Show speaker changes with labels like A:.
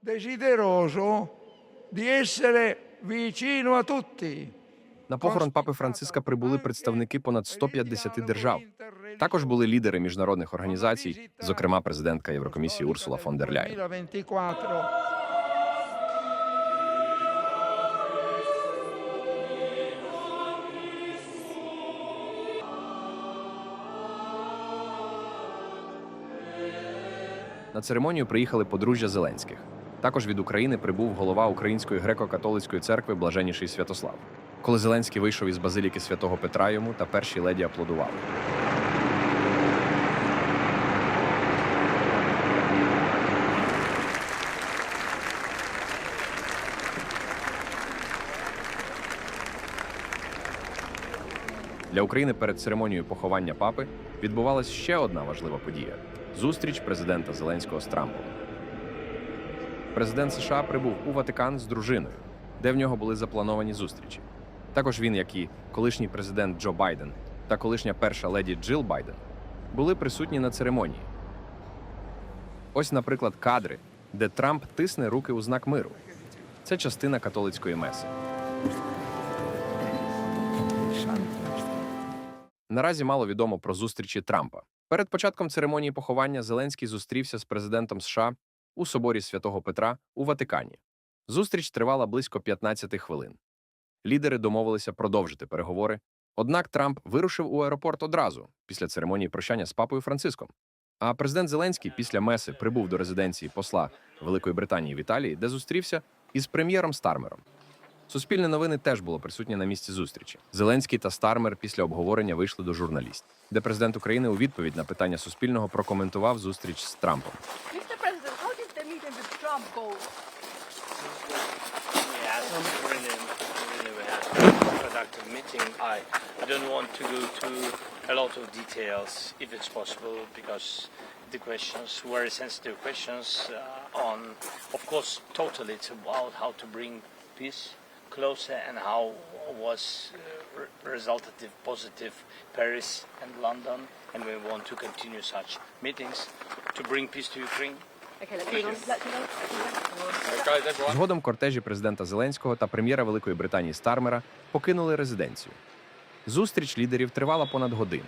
A: desideroso di essere vicino a tutti.
B: На похорон папи Франциска прибули представники понад 150 держав. Також були лідери міжнародних організацій, зокрема президентка Єврокомісії Урсула фон дер Ляйн. На церемонію приїхали подружжя Зеленських. Також від України прибув голова Української греко-католицької церкви Блаженніший Святослав. Коли Зеленський вийшов із базиліки святого Петра йому та перші леді аплодували. Для України перед церемонією поховання папи відбувалася ще одна важлива подія зустріч президента Зеленського з Трампом. Президент США прибув у Ватикан з дружиною, де в нього були заплановані зустрічі. Також він, як і колишній президент Джо Байден та колишня перша леді Джил Байден, були присутні на церемонії. Ось, наприклад, кадри, де Трамп тисне руки у знак миру. Це частина католицької меси. Наразі мало відомо про зустрічі Трампа. Перед початком церемонії поховання Зеленський зустрівся з президентом США у соборі святого Петра у Ватикані. Зустріч тривала близько 15 хвилин. Лідери домовилися продовжити переговори. Однак Трамп вирушив у аеропорт одразу після церемонії прощання з папою Франциском. А президент Зеленський після меси прибув до резиденції посла Великої Британії в Італії, де зустрівся із прем'єром Стармером. Суспільне новини теж було присутнє на місці зустрічі. Зеленський та Стармер після обговорення вийшли до журналістів, де президент України у відповідь на питання Суспільного прокоментував зустріч з Трампом.
C: With Trump go?
D: Yes, really, really productive meeting. I, I don't want to go to a lot of details if it's possible because the questions, very sensitive questions uh, on, of course, totally it's about how to bring peace closer and how was uh, re- resultative positive Paris and London and we want to continue such meetings to bring peace to Ukraine.
B: Згодом кортежі президента Зеленського та прем'єра Великої Британії Стармера покинули резиденцію. Зустріч лідерів тривала понад годину.